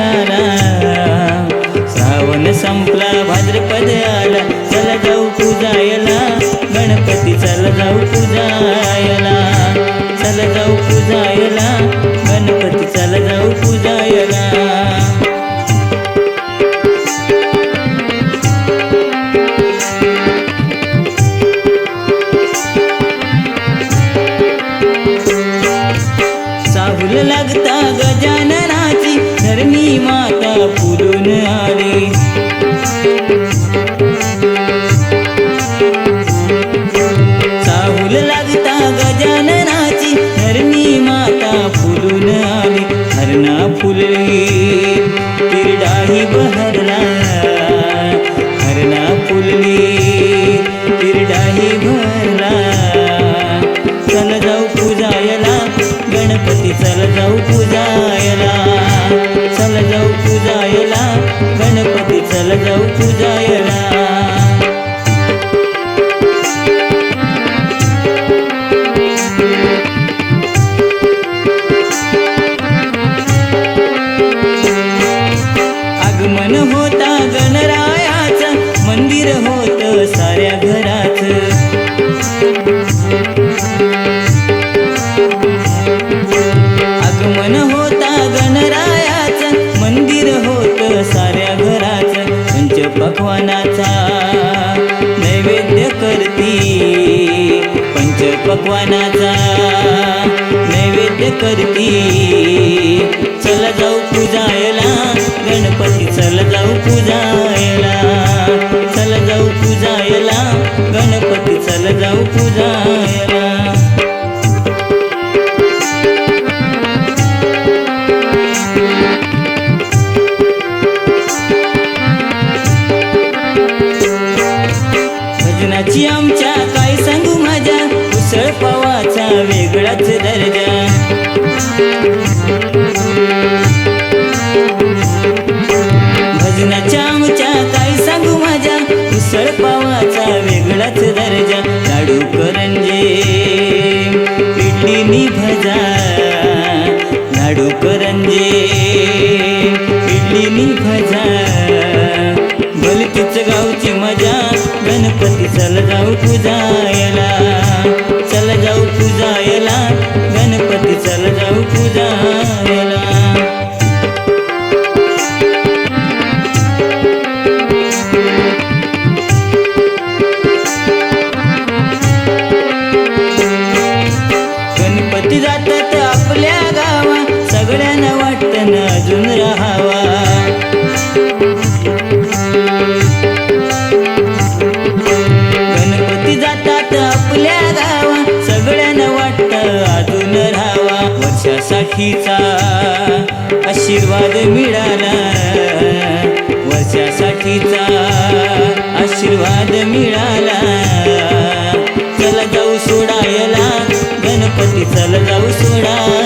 आला. श्रावण संपला भाद्रपद आला. चला जाऊ पूजायला. गणपती चला जाऊ पूजायला. चला जाऊ पूजायला. गणपती चला जाऊ पूजायला. साहुल लागता गजाननाची धरणी माता फुलून आली. चाहूल लागता गजाननाची धरणी माता फुलून आली. हरणा फुलली तिरडाही बहरला. चल जाऊ पूजायला आगमन होता गणरायाचं मंदिर होत साऱ्या घर. पंच पक्वानाचा नैवेद्य करती. पंच पक्वानाचा नैवेद्य करती. चला जाऊ पूजायला गणपती चला जाऊ पूजायला. चला जाऊ पूजायला गणपती चला जाऊ पूजा भजनाची आमच्या काय सांगू माझ्या? उसळ पावाचा वेगळाच दर्जा. भजनाच्या आमच्या काय सांगू माझ्या? उसळ पावाचा वेगळाच दर्जा. लाडू करंजे इडली भजा. लाडू करंजे इडली भजा. गणपती चल जाऊ पूजायला चल जाऊ पूजायला गणपती चल जाऊ पूजायला गणपती जातात आपल्या गावा सगळ्यांना वाटतं ना अजून राहावा. वर्षासाठीचा आशीर्वाद मिळाला. वर्षासाठीचा आशीर्वाद मिळाला. चला जाऊ सोडायला. गणपती चला जाऊ सोडा.